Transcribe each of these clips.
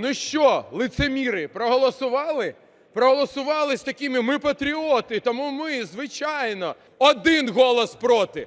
Ну що, лицеміри, проголосували? Проголосували з такими ми патріоти, тому ми, звичайно, один голос проти.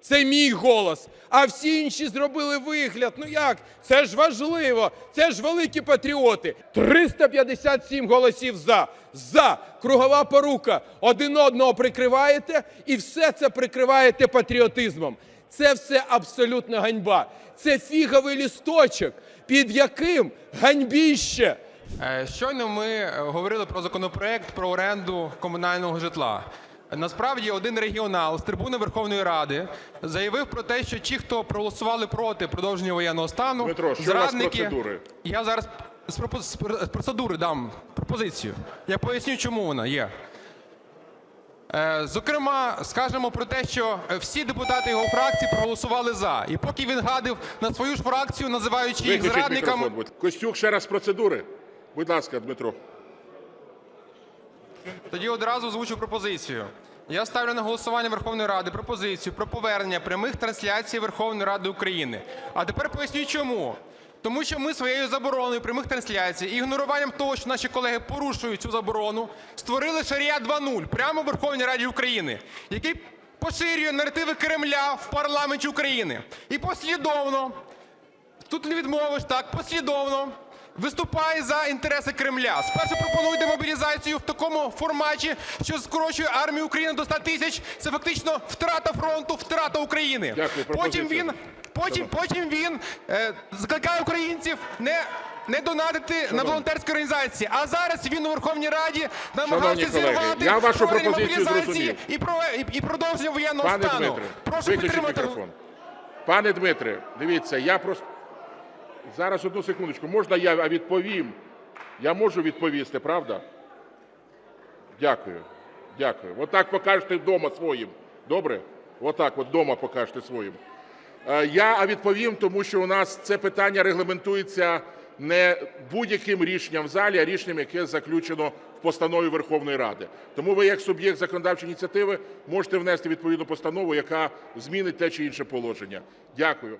Це мій голос. А всі інші зробили вигляд. Ну як? Це ж важливо. Це ж великі патріоти. 357 голосів за. За. Кругова порука. Один одного прикриваєте і все це прикриваєте патріотизмом. Це все абсолютна ганьба. Це фіговий лісточок, під яким ганьбіще. Е, Щойно ми е, говорили про законопроект про оренду комунального житла. Насправді один регіонал з трибуни Верховної Ради заявив про те, що ті, хто проголосували проти продовження воєнного стану, Дмитро, що у вас процедури? Я зараз з пропо- з процедури дам пропозицію. Я поясню, чому вона є. Е, Зокрема, скажемо про те, що е, всі депутати його фракції проголосували за. І поки він гадив на свою ж фракцію, називаючи їх зрадниками, будь. Костюк, ще раз з процедури. Будь ласка, Дмитро. Тоді одразу озвучу пропозицію. Я ставлю на голосування Верховної Ради пропозицію про повернення прямих трансляцій Верховної Ради України. А тепер поясню чому. Тому що ми своєю забороною прямих трансляцій і ігноруванням того, що наші колеги порушують цю заборону, створили Шарія 2.0 прямо в Верховній Раді України, який поширює наративи Кремля в парламенті України. І послідовно тут не відмовиш так, послідовно виступає за інтереси Кремля. Спершу пропонує демобілізацію в такому форматі, що скорочує армію України до 100 тисяч. Це фактично втрата фронту, втрата України. Потім він, потім, потім він е, закликає українців не. Не донатити на волонтерські організації, а зараз він у Верховній Раді намагається колеги, зірвати пропозицію мобілізації і, про, і, і продовження воєнного Пане стану. Дмитре, Прошу підтримати. мікрофон. Пане Дмитре, дивіться, я просто... Зараз одну секундочку. Можна я відповім? Я можу відповісти, правда? Дякую. Дякую. Отак покажете вдома своїм. Добре? Отак от вдома покажете своїм. Е, Я відповім, тому що у нас це питання регламентується не будь-яким рішенням в залі, а рішенням, яке заключено в постанові Верховної Ради. Тому ви, як суб'єкт законодавчої ініціативи, можете внести відповідну постанову, яка змінить те чи інше положення. Дякую.